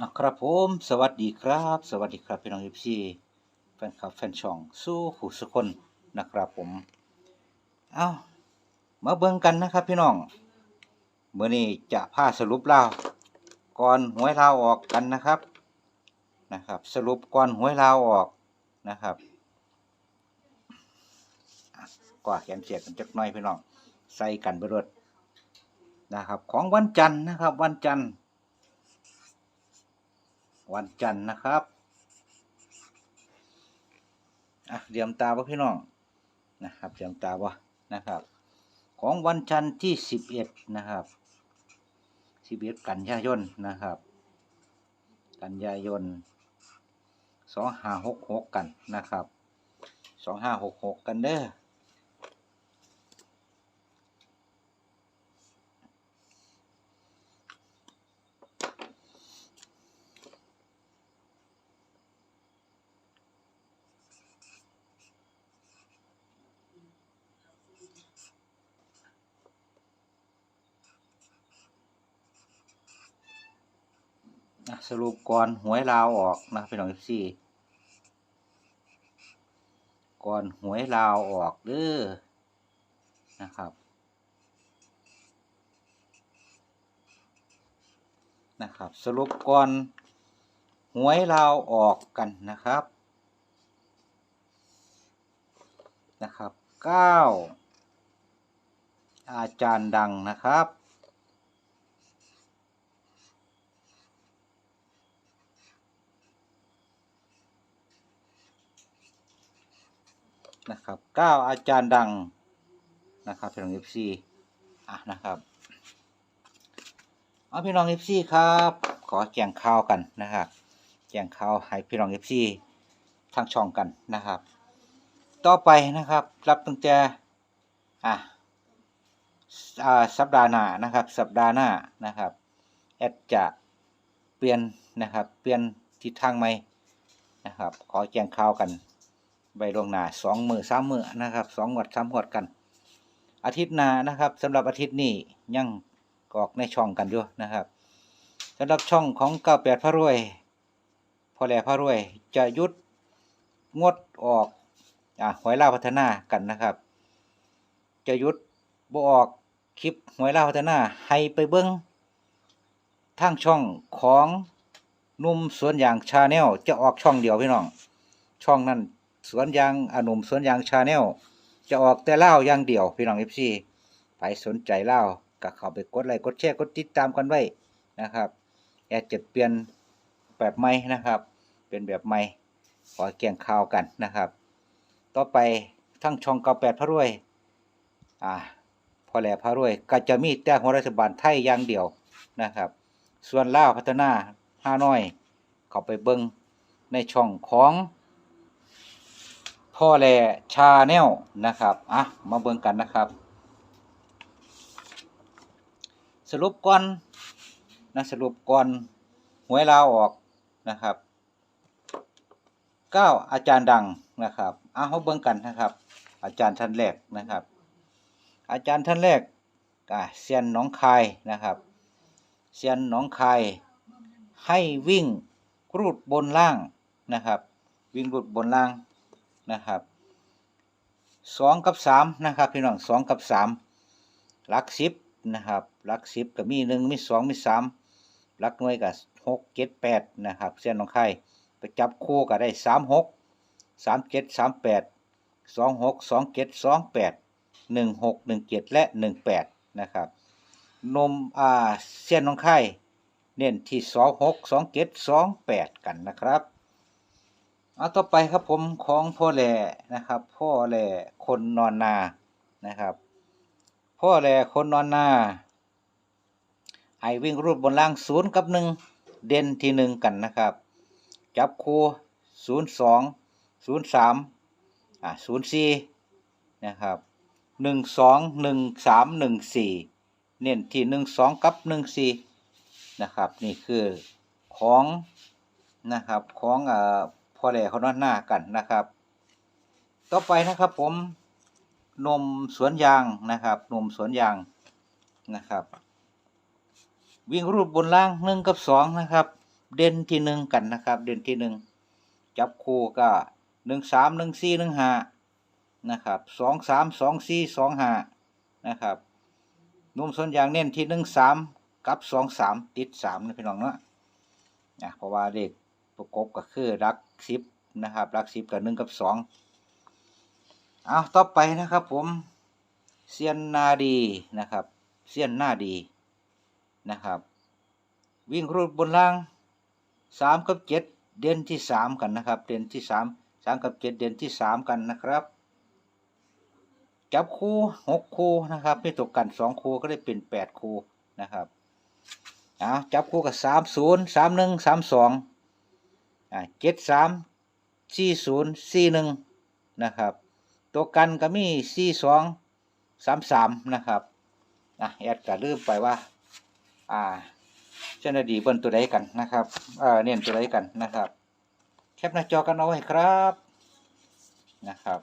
อะครับผมสวัสดีครับ สวัสดีครับพี่น้องเอฟซีแฟนคลับแฟนช่องสู้ผู้สุคนนะครับผมเอามาเบิ่งกันนะครับพี่น้องเมื่อนี้จะพาสรุปเล่าก่อนหวยลาวออกกันนะครับนะครับ สรุปก่อนหวยลาวออกนะครับกว่าแขนเสียกันจักน่อยพี่น้องใส่กันไปรดนะครับ ของวันจันทร์นะครับ วันจันทร์ วันจันทร์นะครับ อะเตรียมตาบ่พี่น้องนะครับเตรียมตาบ่นะครับ ของวันจันทร์ที่สิบเอ็ดนะครับสิบเอ็ดกันยายนนะครับ กันยายนสองห้าหกหกกันนะครับสองห้าหกหกกันเด้อ สรุปก่อนหวยลาวออกนะพี่น้องสี่ก่อนหวยลาวออกเด้อนะครับนะครับ สรุปก่อนหวยลาวออกกันนะครับนะครับเก้าอาจารย์ดังนะครับ นะครับเก้าอาจารย์ดังนะครับพี่น้องเอฟซีอะนะครับเอาพี่น้องเอฟซีครับ ขอแจ้งข่าวกันนะครับแจ้งข่าวให้พี่น้องเอฟซีทางช่องกันนะครับ ต่อไปนะครับ รับตั้งแต่อะอ่าสัปดาห์หน้านะครับ สัปดาห์หน้านะครับแอดจะเปลี่ยนนะครับ เปลี่ยนทิศทางใหมนะครับ ขอแจ้งข่าวกัน ใบลวงหนาสองมือสามมือนะครับสองหวดสามหวดกัน อาทิตย์หน้านะครับสำหรับอาทิตย์นี้ยังกอกในช่องกันอยู่นะครับสำหรับช่องของเก้าแปดพระรวย พอแหล่พระรวย จะยุดงดออกอ่าหวยล่าพัฒนากันนะครับ จะยุดบออกคลิปหวยล่าพัฒนาให้ไปเบิ้งทางช่องของนุ่มสวนยางชาแนลจะออกช่องเดียวพี่น้อง ช่องนั้น สวนยางอนุ่มสวนยางชาแนลจะออกแต่เล่าอย่างเดียวพี่น้องเอฟซีใครสนใจเล่าก็เข้าไปกดไลค์กดแชร์กดติดตามกันไว้นะครับแอดจะเปลี่ยนแบบใหม่นะครับ เป็นแบบใหม่ขอแก่งข่าวกันนะครับ ต่อไปทั้งช่องเก้าแปดพระรวยอ่าพอแหล่พระรวย ก็จะมีแต่ของรัฐบาลไทยอย่างเดียวนะครับ ส่วนล่าพัฒนาห้าน้อย เข้าไปเบิ้งในช่องของ พ่อแลชาแนลนะครับอะมาเบิ่งกันนะครับ สรุปก่อนนะสรุปก่อนหวยลาออกนะครับเก้าอาจารย์ดังนะครับอะมาเบิ่งกันนะครับ อาจารย์ท่านแรกนะครับ อาจารย์ท่านแรกอะเซียนน้องคายนะครับเซียนน้องคายให้วิ่งรูดบนล่างนะครับ วิ่งรูดบนล่าง นะครับสองกับสามนะครับพี่น้องสองกับสามลักสิบนะครับลักสิบก็มีหนึ่งมีสองมีสามลักหน่วยก็หกเจ็ดแปดนะครับเส้นของไข่ไปจับคู่ก็ได้สามหกสามเจ็ดสามแปดสองหกสองเจ็ดสองแปดหนึ่งหกหนึ่งเจ็ดและหนึ่งแปดนะครับนมอ่าเส้นของไข่เน้นที่สองหกสองเจ็ดสองแปดกันนะครับ เอาต่อไปครับผมของพ่อแหล่นะครับ พ่อแหล่คนนอนนานะครับ พ่อแหล่คนนอนนาให้วิ่งรูปบนล่างศูนย์กับหนึ่งเด่นที่หนึ่งกันนะครับ จับคู่ศูนย์สองศูนย์สามอ่าศูนย์สี่นะครับหนึ่งสองหนึ่งสามหนึ่งสี่เน้นที่หนึ่งสองกับหนึ่งสี่นะครับ นี่คือของนะครับของอ่า อแหล่เขานอนหน้ากันนะครับ ต่อไปนะครับผมนมสวนยางนะครับนมสวนยางนะครับ วิ่งรูปบนล่างหนึ่งกับสองนะครับ เด่นที่หนึ่งกันนะครับ เด่นที่หนึ่งจับคู่ก็หนึ่งสามหนึ่งสี่หนึ่งห้านะครับสองสามสองสี่สองห้านะครับนุ่มสวนยางเน้นที่หนึ่งสามกับสองสามติดสามนะพี่น้องเนาะนะเพราะว่าเลข ประกบก็คือรักสิบนะครับรักสิบกับหนึ่งกับสองเอาต่อไปนะครับ ผมเซียนนาดีนะครับเซียนหน้าดีนะครับ วิ่งรูดบนล่างสามกับเจ็ดเด่นที่สามกันนะครับ เด่นที่สามสามกับเจ็ดเด่นที่สามกันนะครับจับคู่หกคู่นะครับไม่ตกกันสองคู่ก็ได้เป็นแปดคู่นะครับอ่าจับคู่กับสามศูนย์สามหนึ่งสามสอง อ่าเจ็ดสามสี่ศูนย์สี่หนึ่งนะครับ ตัวกันก็มีสี่สองสามสามนะครับอะแอดก็ลืมไปว่า อ่าเจ้าหน้าที่เบิ้นตัวใดกันนะครับเอ่อเน้นตัวใดกันนะครับ แคปหน้าจอกันเอาไว้ครับนะครับ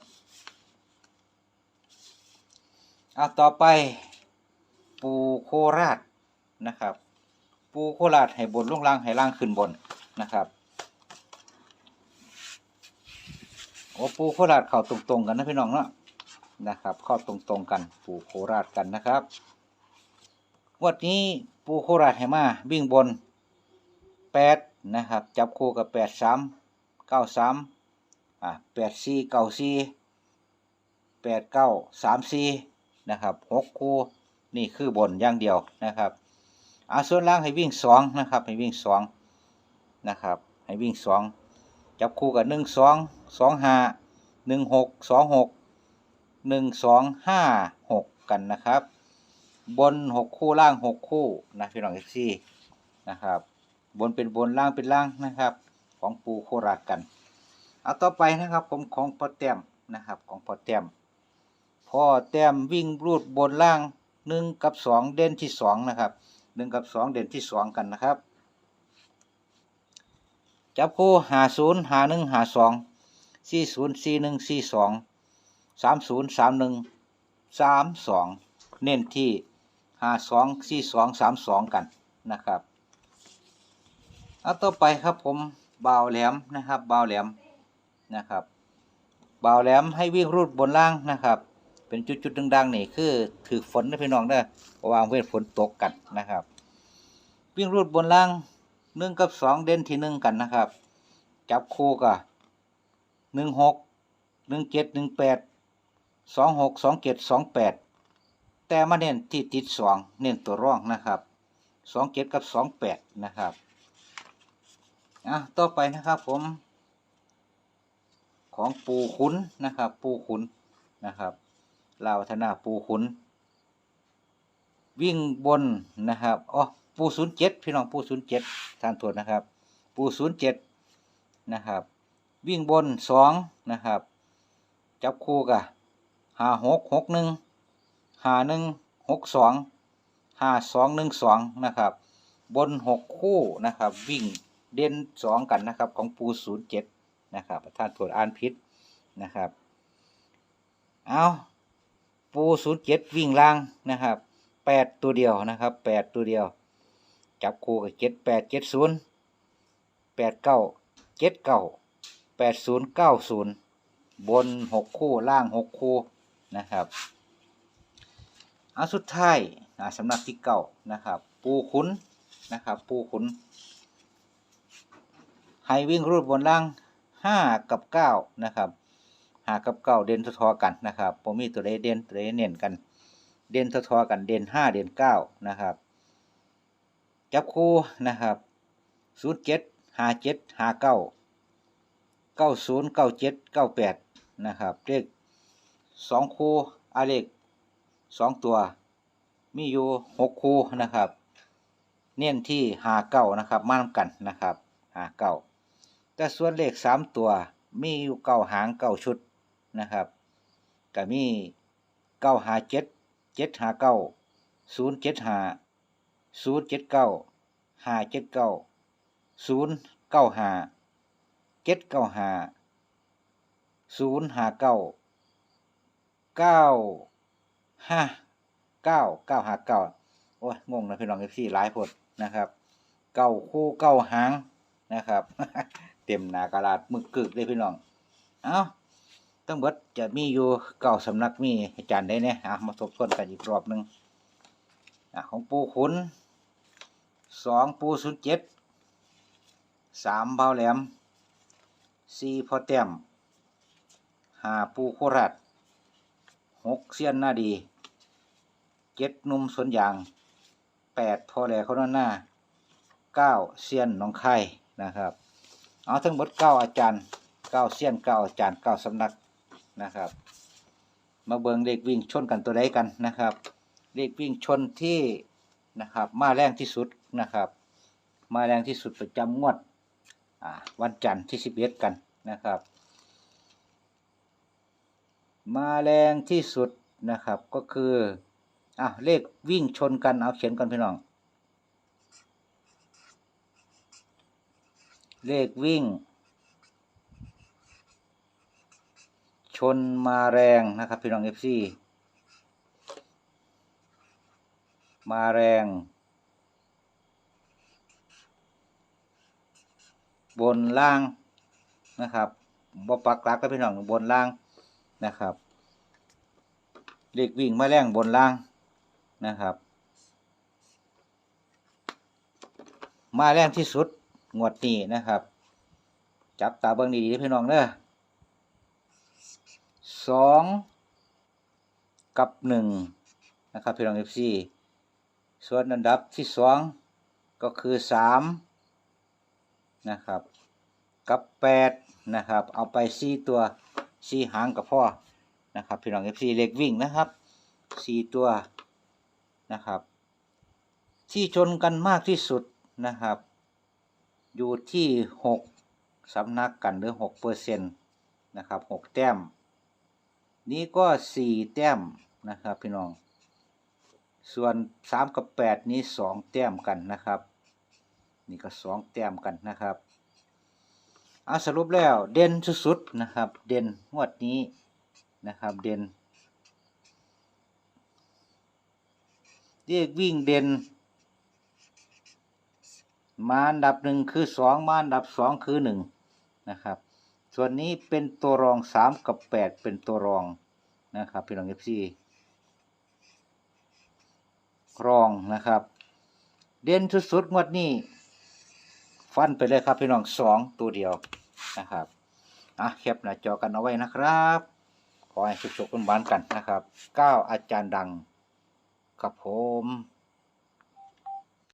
เอาต่อไป ปูโคราชนะครับ ปูโคราชให้บนลงล่างให้ล่างขึ้นบนนะครับโอ้ ปูโคราชเข้าตรงๆกันนะพี่น้องเนาะนะครับ เข้าตรงๆกันปูโคราชกันนะครับงวดนี้ปูโคราชให้มาวิ่งบนแปดนะครับ จับคู่กับแปดสามเก้าสามอ่าแปดสี่เก้าสี่แปดเก้าสามสี่นะครับหกคู่นี่คือบนอย่างเดียวนะครับอาส่วนล่างให้วิ่งสองนะครับ ให้วิ่งสองนะครับ ให้วิ่งสอง จับคู่กับหนึ่งสองสองห้าหนึ่งหกสองหกหนึ่งสองห้าหกกันนะครับ บนหกคู่ล่างหกคู่นะพี่น้องเอฟซีนะครับ บนเป็นบนล่างเป็นล่างนะครับ ของปูโคราชกันเอาต่อไปนะครับผมของพอแต้มนะครับของพอแต้มพอแต้มวิ่งรูดบนล่างหนึ่งกับสองเด่นที่สองนะครับหนึ่งกับสองเด่นที่สองกันนะครับ จับคู่หาศูนย์หาหนึ่งหาสองสี่ศูนย์สี่หนึ่งสี่สองสามศูนย์สามหนึ่งสามสองเน้นที่หาสองสี่สองสามสองกันนะครับเอาต่อไปครับผมเบาแหลมนะครับเบาแหลมนะครับเบาแหลมให้วิ่งรูดบนล่างนะครับ เป็นจุดๆดังๆนี่คือถือฝนนะพี่น้องเด้อเพราะว่าเว้นฝนตกกันนะครับ วิ่งรูดบนล่าง หนึ่งกับสองเด่นที่หนึ่งกันนะครับ จับคู่กับหนึ่งหกหนึ่งเจ็ดหนึ่งแปดสองหกสองเจ็ดสองแปดแต่มาเน้นที่ติดสองเน้นตัวร่องนะครับสองเจ็ดกับสองแปดนะครับอะต่อไปนะครับผม ของปูขุนนะครับ ปูขุนนะครับลาวธนาปูขุน วิ่งบนนะครับอ๋อ ปูศูนย์เจ็ดพี่น้องปูศูนย์เจ็ดทานโทษนะครับ ปูศูนย์เจ็ดนะครับ วิ่งบนสองนะครับ จับคู่กับห้าหกหกหนึ่งห้าหนึ่งหกสองห้าสองหนึ่งสองนะครับ บนหกคู่นะครับ วิ่งเด่นสองกันนะครับ ของปูศูนย์เจ็ดนะครับท่านตรวจอ่านพิษนะครับ เอาปูศูนย์เจ็ดวิ่งล่างนะครับแปดตัวเดียวนะครับแปดตัวเดียว จับคู่กับเจ็ดแปดเจ็ดศูนย์แปดเก้าเจ็ดเก้าแปดศูนย์เก้าศูนย์บนหกคู่ล่างหกคู่นะครับเอาสุดท้ายอ่าสำนักที่เก้านะครับ ปูขุนนะครับ ปูขุนให้วิ่งรูดบนล่างห้ากับเก้านะครับห้ากับเก้าเด่นทอๆกันนะครับผมมีตัวใดเด่นตัวใดเน่นกัน เด่นทอๆกันเด่นห้าเด่นเก้านะครับ จับคู่นะครับศูนย์เจ็ดห้าเจ็ดห้าเก้าเก้าศูนย์เก้าเจ็ดเก้าแปดนะครับเลขสองคู่อาเลขสองตัว มีอยู่หกคู่นะครับ เน้นที่หาเก้านะครับมานำกันนะครับหาเก้าแต่ส่วนเลขสามตัว มีอยู่เก้าหางเก้าชุดนะครับก็มีเก้าหาเจ็ดเจ็ดหาเก้าศูนย์เจ็ดหา ศูนย์เจ็ดเก้าห้าเจ็ดเก้าศูนย์เก้าห้าเจ็ดเก้าห้าศูนย์หาเก้าเก้าห้าเก้าเก้าห้าเก้าโอ้ยงงนะพี่น้องเอฟซีหลายพดนะครับเก้าคู่เก้าหางนะครับ เต็มหนากระดาษมึกกึกเลยพี่น้องเอ้าทั้งเบิดจะมีอยู่เก้าสำนักมีอาจารย์ได้เนี่ยมาทบทวนกันอีกรอบหนึ่งอของปูขุน สองปูศูนย์เจ็ดสามเบาแหลมสี่พอแต้มห้าปูโคราชหกเสี้ยนหน้าดีเจ็ดนุ่มสวนยางแปดพอแหล่เขาหน้าหน้าเก้าเสี้ยนน้องไข่นะครับเอาทั้งหมดเก้าอาจารย์เก้าเสี้ยนเก้าอาจารย์เก้าสำนักนะครับ มาเบิงเลขวิ่งชนกันตัวใดกันนะครับ เลขวิ่งชนที่นะครับ มาแรงที่สุด นะครับ มาแรงที่สุดประจำงวดวันจันทร์ที่สิบเอ็ดกันนะครับ มาแรงที่สุดนะครับก็คืออะเลขวิ่งชนกันเอาเขียนกันพี่น้อง เลขวิ่ง ชนมาแรงนะครับพี่น้องเอฟซีมาแรง บนล่างนะครับบ่ปักลักก็พี่น้องบนล่างนะครับเลขวิ่งมาแรงบนล่างนะครับ มาแรงที่สุดงวดนี้นะครับ จับตาเบิ่งดีๆพี่น้องเด้อสองกับหนึ่งนะครับพี่น้องเอฟซีส่วนอันดับที่สองก็คือสาม นะครับ กับแปดนะครับ เอาไปสี่ตัวสี่หางกับพ่อนะครับ พี่น้องเอฟซีเล็กวิ่งนะครับสี่ตัวนะครับ ที่ชนกันมากที่สุดนะครับ อยู่ที่หกสำนักกันหรือหกเปอร์เซ็นต์นะครับหกแต้ม นี้ก็สี่แต้มนะครับ พี่น้อง ส่วนสามกับแปดนี้สองแต้มกันนะครับ นี่ก็สองแต้มกันนะครับเอาสรุปแล้วเด่นสุดๆนะครับ เด่นงวดนี้นะครับ เด่นเรียกวิ่งเด่น มาอันดับหนึ่งคือสองมาอันดับสองคือหนึ่งนะครับ ส่วนนี้เป็นตัวรองสามกับแปดเป็นตัวรองนะครับพี่น้องเอฟซีรองนะครับ เด่นสุดๆงวดนี้ ฟันไปเลยครับพี่น้องสองตัวเดียวนะครับอะแคปหน้าจอกันเอาไว้นะครับ ขอให้สุขๆกันบ้านกันนะครับก้าอาจารย์ดังกับผม